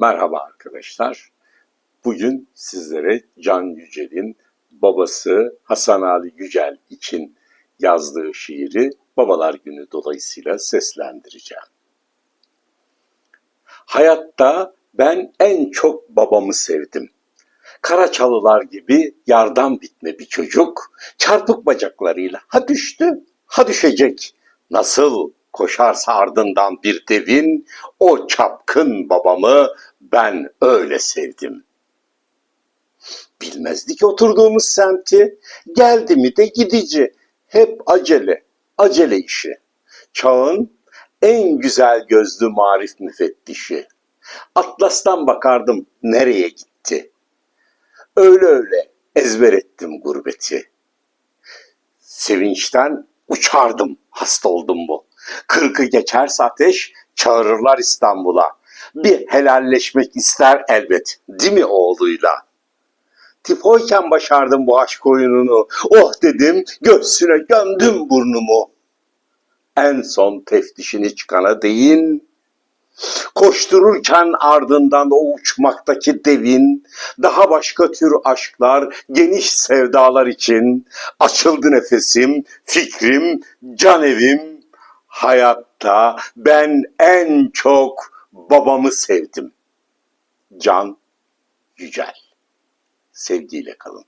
Merhaba arkadaşlar. Bugün sizlere Can Yücel'in babası Hasan Ali Yücel için yazdığı şiiri Babalar Günü dolayısıyla seslendireceğim. Hayatta ben en çok babamı sevdim. Karaçalılar gibi yardan bitme bir çocuk, çarpık bacaklarıyla ha düştü, ha düşecek. Nasıl koşarsa ardından bir devin, o çapkın babamı ben öyle sevdim. Bilmezdik oturduğumuz semti, geldi mi de gidici, hep acele, acele işi. Çağın en güzel gözlü marif müfettişi. Atlas'tan bakardım nereye gitti. Öyle öyle ezber ettim gurbeti. Sevinçten uçardım hasta oldum bu. Kırkı geçerse ateş çağırırlar İstanbul'a. Bir helalleşmek ister elbet değil mi oğluyla? Tifoyken başardım bu aşk oyununu. Oh dedim göğsüne gömdüm burnumu. En son teftişini çıkana değin. Koştururken ardından o uçmaktaki devin, daha başka tür aşklar, geniş sevdalar için açıldı nefesim, fikrim, can evim. Hayatta ben en çok babamı sevdim. Can Yücel. Sevgiyle kalın.